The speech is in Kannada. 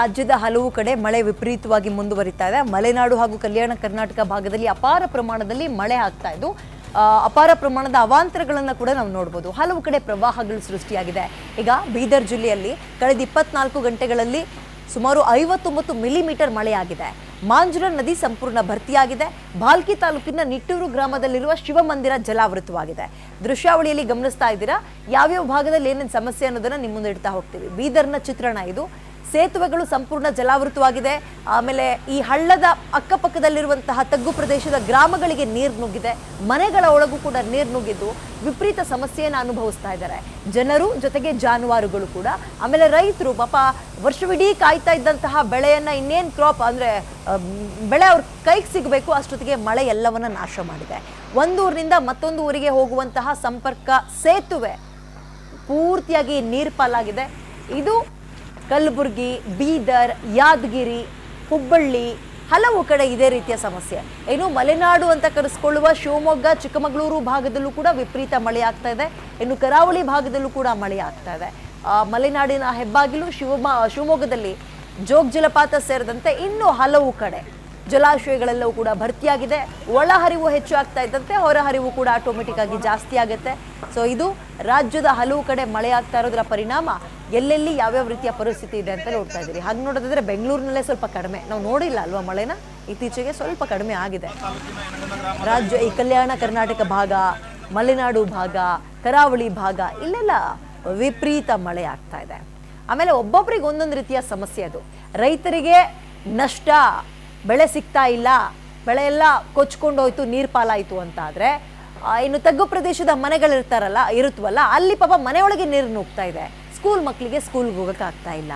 ರಾಜ್ಯದ ಹಲವು ಕಡೆ ಮಳೆ ವಿಪರೀತವಾಗಿ ಮುಂದುವರಿತಾ ಇದೆ. ಮಲೆನಾಡು ಹಾಗೂ ಕಲ್ಯಾಣ ಕರ್ನಾಟಕ ಭಾಗದಲ್ಲಿ ಅಪಾರ ಪ್ರಮಾಣದಲ್ಲಿ ಮಳೆ ಆಗ್ತಾ ಇದ್ದು ಅಪಾರ ಪ್ರಮಾಣದ ಅವಾಂತರಗಳನ್ನು ಕೂಡ ನಾವು ನೋಡ್ಬೋದು. ಹಲವು ಕಡೆ ಪ್ರವಾಹಗಳು ಸೃಷ್ಟಿಯಾಗಿದೆ. ಈಗ ಬೀದರ್ ಜಿಲ್ಲೆಯಲ್ಲಿ ಕಳೆದ ಇಪ್ಪತ್ನಾಲ್ಕು ಗಂಟೆಗಳಲ್ಲಿ ಸುಮಾರು ಐವತ್ತೊಂಬತ್ತು ಮಿಲಿಮೀಟರ್ ಮಳೆಯಾಗಿದೆ ಮಾಂಜುರ ನದಿ ಸಂಪೂರ್ಣ ಭರ್ತಿಯಾಗಿದೆ. ಭಾಲ್ಕಿ ತಾಲೂಕಿನ ನಿಟ್ಟೂರು ಗ್ರಾಮದಲ್ಲಿರುವ ಶಿವಮಂದಿರ ಜಲಾವೃತವಾಗಿದೆ. ದೃಶ್ಯಾವಳಿಯಲ್ಲಿ ಗಮನಿಸ್ತಾ ಇದ್ದೀರಾ? ಯಾವ್ಯಾವ ಭಾಗದಲ್ಲಿ ಏನೇನು ಸಮಸ್ಯೆ ಅನ್ನೋದನ್ನ ನಿಮ್ಮ ಮುಂದೆ ಇಡ್ತಾ ಹೋಗ್ತೀವಿ. ಬೀದರ್ನ ಚಿತ್ರಣ ಇದು. ಸೇತುವೆಗಳು ಸಂಪೂರ್ಣ ಜಲಾವೃತವಾಗಿದೆ. ಆಮೇಲೆ ಈ ಹಳ್ಳದ ಅಕ್ಕಪಕ್ಕದಲ್ಲಿರುವಂತಹ ತಗ್ಗು ಪ್ರದೇಶದ ಗ್ರಾಮಗಳಿಗೆ ನೀರು ನುಗ್ಗಿದೆ. ಮನೆಗಳ ಒಳಗೂ ಕೂಡ ನೀರು ನುಗ್ಗಿದ್ದು ವಿಪರೀತ ಸಮಸ್ಯೆಯನ್ನು ಅನುಭವಿಸ್ತಾ ಇದ್ದಾರೆ. ಜನರು ಜೊತೆಗೆ ಜಾನುವಾರುಗಳು ಕೂಡ. ಆಮೇಲೆ ರೈತರು ಪಾಪ ವರ್ಷವಿಡೀ ಕಾಯ್ತಾ ಇದ್ದಂತಹ ಬೆಳೆಯನ್ನು ಇನ್ನೇನು ಕ್ರಾಪ್ ಅಂದ್ರೆ ಬೆಳೆ ಅವ್ರ ಕೈಗೆ ಸಿಗಬೇಕು, ಅಷ್ಟೊತ್ತಿಗೆ ಮಳೆ ಎಲ್ಲವನ್ನ ನಾಶ ಮಾಡಿದೆ. ಒಂದು ಊರಿನಿಂದ ಮತ್ತೊಂದು ಊರಿಗೆ ಹೋಗುವಂತಹ ಸಂಪರ್ಕ ಸೇತುವೆ ಪೂರ್ತಿಯಾಗಿ ನೀರ್ಪಾಲಾಗಿದೆ. ಇದು ಕಲಬುರಗಿ, ಬೀದರ್, ಯಾದಗಿರಿ, ಹುಬ್ಬಳ್ಳಿ ಹಲವು ಕಡೆ ಇದೇ ರೀತಿಯ ಸಮಸ್ಯೆ. ಇನ್ನು ಮಲೆನಾಡು ಅಂತ ಕರೆಸ್ಕೊಳ್ಳುವ ಶಿವಮೊಗ್ಗ, ಚಿಕ್ಕಮಗಳೂರು ಭಾಗದಲ್ಲೂ ಕೂಡ ವಿಪರೀತ ಮಳೆ ಆಗ್ತಾ ಇದೆ. ಇನ್ನು ಕರಾವಳಿ ಭಾಗದಲ್ಲೂ ಕೂಡ ಮಳೆ ಆಗ್ತಾ ಇದೆ. ಮಲೆನಾಡಿನ ಹೆಬ್ಬಾಗಿಲು ಶಿವಮ, ಶಿವಮೊಗ್ಗದಲ್ಲಿ ಜೋಗ್ ಜಲಪಾತ ಸೇರಿದಂತೆ ಇನ್ನೂ ಹಲವು ಕಡೆ ಜಲಾಶಯಗಳೆಲ್ಲವೂ ಕೂಡ ಭರ್ತಿಯಾಗಿದೆ. ಒಳಹರಿವು ಹೆಚ್ಚು ಆಗ್ತಾ ಇದ್ದಂತೆ ಹೊರಹರಿವು ಕೂಡ ಆಟೋಮೆಟಿಕ್ ಆಗಿ ಜಾಸ್ತಿ ಆಗುತ್ತೆ. ಸೊ ಇದು ರಾಜ್ಯದ ಹಲವು ಕಡೆ ಮಳೆ ಆಗ್ತಾ ಇರೋದ್ರ ಪರಿಣಾಮ ಎಲ್ಲೆಲ್ಲಿ ಯಾವ್ಯಾವ ರೀತಿಯ ಪರಿಸ್ಥಿತಿ ಇದೆ ಅಂತ ನೋಡ್ತಾ ಇದ್ದೀರಿ. ಹಾಗೆ ನೋಡೋದಾದ್ರೆ ಬೆಂಗಳೂರಿನಲ್ಲೇ ಸ್ವಲ್ಪ ಕಡಿಮೆ. ನಾವು ನೋಡಿಲ್ಲ ಅಲ್ವಾ ಮಳೆನ? ಇತ್ತೀಚೆಗೆ ಸ್ವಲ್ಪ ಕಡಿಮೆ ಆಗಿದೆ. ರಾಜ್ಯ ಈ ಕಲ್ಯಾಣ ಕರ್ನಾಟಕ ಭಾಗ, ಮಲೆನಾಡು ಭಾಗ, ಕರಾವಳಿ ಭಾಗ, ಇಲ್ಲೆಲ್ಲ ವಿಪರೀತ ಮಳೆ ಆಗ್ತಾ ಇದೆ. ಆಮೇಲೆ ಒಬ್ಬೊಬ್ರಿಗೆ ಒಂದೊಂದು ರೀತಿಯ ಸಮಸ್ಯೆ ಅದು. ರೈತರಿಗೆ ನಷ್ಟ ಬೆಳೆ ಸಿಗ್ತಾ ಇಲ್ಲ, ಬೆಳೆ ಎಲ್ಲ ಕೊಚ್ಕೊಂಡು ಹೋಯ್ತು, ನೀರು ಪಾಲಾಯಿತು ಅಂತ ಆದರೆ ಇನ್ನು ತಗ್ಗು ಪ್ರದೇಶದ ಮನೆಗಳಿರ್ತಾರಲ್ಲ ಇರುತ್ತವಲ್ಲ ಅಲ್ಲಿ ಪಾಪ ಮನೆಯೊಳಗೆ ನೀರು ನುಗ್ತಾ ಇದೆ. ಸ್ಕೂಲ್ ಮಕ್ಕಳಿಗೆ ಸ್ಕೂಲ್ಗೆ ಹೋಗೋಕ್ಕಾಗ್ತಾ ಇಲ್ಲ.